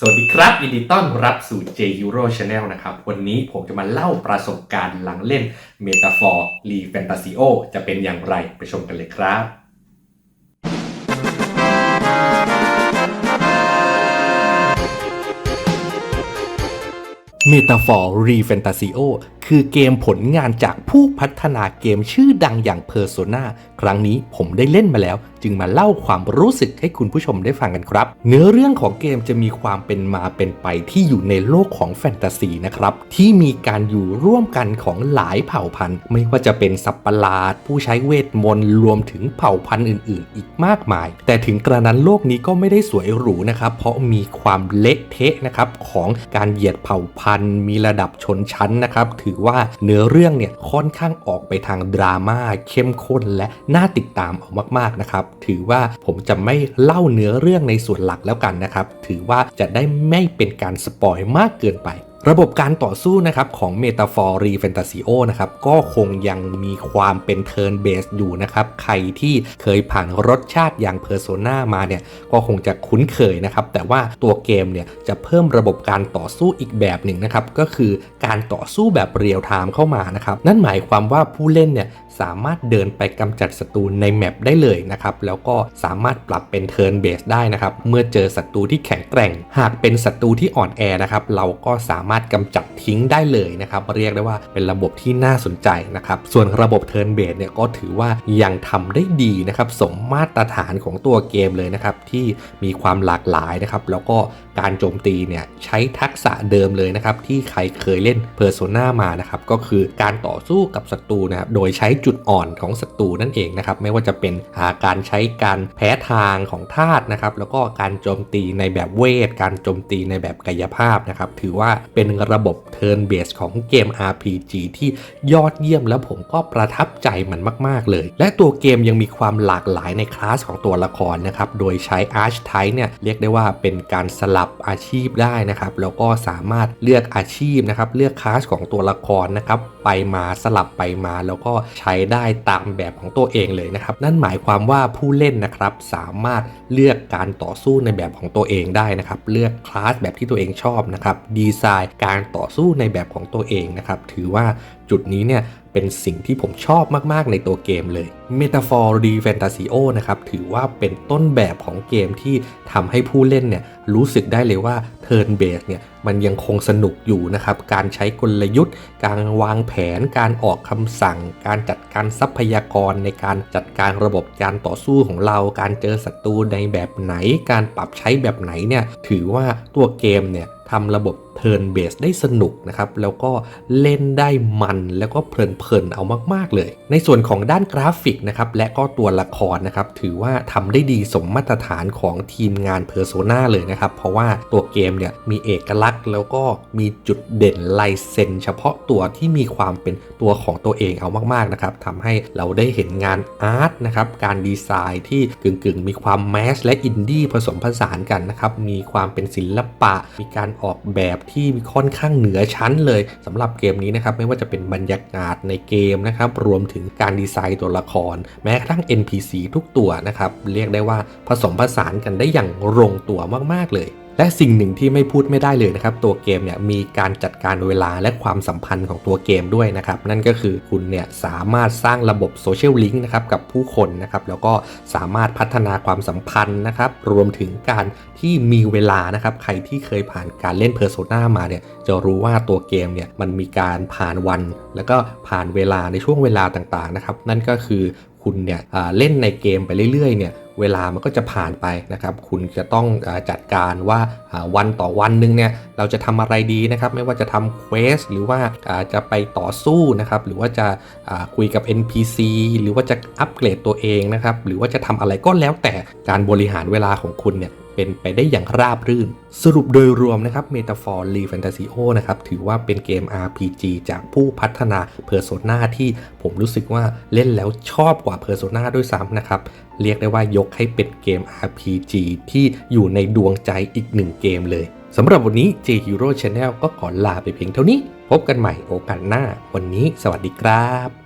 สวัสดีครับยินดีต้อนรับสู่ J Hero Channel นะครับ วันนี้ผมจะมาเล่าประสบการณ์หลังเล่น Metaphor r e Fantasio จะเป็นอย่างไรไปชมกันเลยครับ Metaphor r e Fantasio คือเกมผลงานจากผู้พัฒนาเกมชื่อดังอย่าง Persona ครั้งนี้ผมได้เล่นมาแล้ว จึงมาเล่าความรู้สึกให้คุณผู้ชมได้ฟังกันครับ เนื้อเรื่องของเกมจะมีความเป็นมาเป็นไปที่อยู่ในโลกของแฟนตาซีนะครับ ที่มีการอยู่ร่วมกันของหลายเผ่าพันธุ์ ไม่ว่าจะเป็นสัตว์ประหลาด ผู้ใช้เวทมนต์รวมถึงเผ่าพันธุ์อื่น ๆ อีกมากมาย แต่ถึงกระนั้นโลกนี้ก็ไม่ได้สวยหรูนะครับเพราะมีความเละเทะนะครับของการเหยียดเผ่าพันธุ์ มีระดับชนชั้นนะครับถือว่าเนื้อเรื่องเนี่ยค่อนข้างออกไปทางดราม่าเข้มข้นและน่าติดตามเอามากๆนะครับถือว่าผมจะไม่เล่าเนื้อเรื่องในส่วนหลักแล้วกันนะครับถือว่าจะได้ไม่เป็นการสปอยมากเกินไป ระบบการต่อสู้นะครับของ Metaphor r e Fantasio นะครับก็คงยังมีความเป็น Turn Based อยู่นะครับใครที่เคยผ่านรสชาติอย่าง Persona มาเนี่ยก็คงจะคุ้นเคยนะครับแต่ว่าตัวเกมเนี่ยจะเพิ่มระบบการต่อสู้อีกแบบหนึ่งนะครับก็คือการต่อสู้แบบเรียลไทม์เข้ามานะครับนั่นหมายความว่าผู้เล่นเนี่ยสามารถเดินไปกำจัดศัตรูในแมปได้เลยนะครับแล้วก็สามารถปรับเป็น Turn Based ได้นะครับเมื่อเจอศัตรูที่แข็งแกร่ง หากเป็นศัตรูที่อ่อนแอนะครับเราก็สามารถกำจัดทิ้งได้เลยนะครับ เรียกได้ว่าเป็นระบบที่น่าสนใจนะครับ ส่วนระบบ Turn Based เนี่ยก็ถือว่ายังทำได้ดีนะครับ สมมาตรฐานของตัวเกมเลยนะครับ ที่มีความหลากหลายนะครับ แล้วก็การโจมตีเนี่ยใช้ทักษะเดิมเลยนะครับ ที่ใครเคยเล่น Persona มานะครับ ก็คือการต่อสู้กับศัตรูนะครับ โดยใช้จุดอ่อนของศัตรูนั่นเองนะครับ ไม่ว่าจะเป็นาการใช้การแพ้ทางของธาตุนะครับ แล้วก็การโจมตีในแบบเวท การโจมตีในแบบกายภาพนะครับ ถือว่าเป็นระบบ Turn Based ของเกม RPG ที่ยอดเยี่ยมแล้วผมก็ประทับใจมันมาก ๆ เลย และตัวเกมยังมีความหลากหลายในคลาสของตัวละครนะครับ โดยใช้ Archetype เนี่ยเรียกได้ว่าเป็นการสลับอาชีพได้นะครับ แล้วก็สามารถเลือกอาชีพนะครับ เลือกคลาสของตัวละครนะครับ ไปมาสลับไปมาแล้วก็ใช้ได้ตามแบบของตัวเองเลยนะครับ นั่นหมายความว่าผู้เล่นนะครับสามารถเลือกการต่อสู้ในแบบของตัวเองได้นะครับ เลือกคลาสแบบที่ตัวเองชอบนะครับ ดีไซน์การต่อสู้ในแบบของตัวเองนะครับ ถือว่าจุดนี้เนี่ยเป็นสิ่งที่ผมชอบมากๆในตัวเกมเลย Metaphor r e Fantasio นะครับถือว่าเป็นต้นแบบของเกมที่ทำให้ผู้เล่นเนี่ยรู้สึกได้เลยว่า Turn Based เนี่ยมันยังคงสนุกอยู่นะครับการใช้กลยุทธ์ การวางแผน การออกคำสั่ง การจัดการทรัพยากรในการจัดการระบบการต่อสู้ของเรา การเจอศัตรูในแบบไหน การปรับใช้แบบไหนเนี่ยถือว่าตัวเกมเนี่ยทำระบบ Turn Based ได้สนุกนะครับแล้วก็เล่นได้มันแล้วก็เพลินๆเอามากๆเลย ในส่วนของด้านกราฟิกนะครับและก็ตัวละครนะครับถือว่าทำได้ดีสมมาตรฐานของทีมงาน Persona เลยนะครับ เพราะว่าตัวเกมเนี่ยมีเอกลักษณ์แล้วก็มีจุดเด่นลายเซ็นเฉพาะตัวที่มีความเป็นตัวของตัวเองเอามากๆนะครับทำให้เราได้เห็นงานอาร์ตนะครับการดีไซน์ที่กึ่งๆ มีความแมสและอินดี้ผสมผสานกันนะครับมีความเป็นศิลปะ มีการออกแบบที่ค่อนข้างเหนือชั้นเลยสำหรับเกมนี้นะครับไม่ว่าจะเป็นบรรยากาศในเกมนะครับ รวมถึงการดีไซน์ตัวละคร แม้กระทั่ง NPC ทุกตัวนะครับ เรียกได้ว่าผสมผสานกันได้อย่างลงตัวมาก ๆ เลย และสิ่งหนึ่งที่ไม่พูดไม่ได้เลยนะครับ ตัวเกมเนี่ยมีการจัดการเวลาและความสัมพันธ์ของตัวเกมด้วยนะครับ นั่นก็คือคุณเนี่ยสามารถสร้างระบบโซเชียลลิงก์นะครับกับผู้คนนะครับ แล้วก็สามารถพัฒนาความสัมพันธ์นะครับ รวมถึงการที่มีเวลานะครับ ใครที่เคยผ่านการเล่น Persona มาเนี่ยจะรู้ว่าตัวเกมเนี่ยมันมีการผ่านวัน แล้วก็ผ่านเวลาในช่วงเวลาต่างๆนะครับ นั่นก็คือคุณเนี่ยเล่นในเกมไปเรื่อยๆเนี่ย เวลามันก็จะผ่านไปนะครับ คุณจะต้องจัดการว่าวันต่อวันหนึ่งเนี่ยเราจะทำอะไรดีนะครับ ไม่ว่าจะทำเควสหรือว่าจะไปต่อสู้นะครับ หรือว่าจะคุยกับ NPC หรือว่าจะอัปเกรดตัวเองนะครับ หรือว่าจะทำอะไรก็แล้วแต่การบริหารเวลาของคุณเนี่ย เป็นไปได้อย่างราบรื่น สรุปโดยรวมนะครับ Metaphor r e Fantasio นะครับ ถือว่าเป็นเกม RPG จากผู้พัฒนา Persona ที่ผมรู้สึกว่าเล่นแล้วชอบกว่า Persona ด้วยซ้ำนะครับ เรียกได้ว่ายกให้เป็นเกม RPG ที่อยู่ในดวงใจอีกหนึ่งเกมเลยสำหรับวันนี้ J Hero Channel ก็ขอลาไปเพียงเท่านี้ พบกันใหม่โอกาสหน้า วันนี้สวัสดีครับ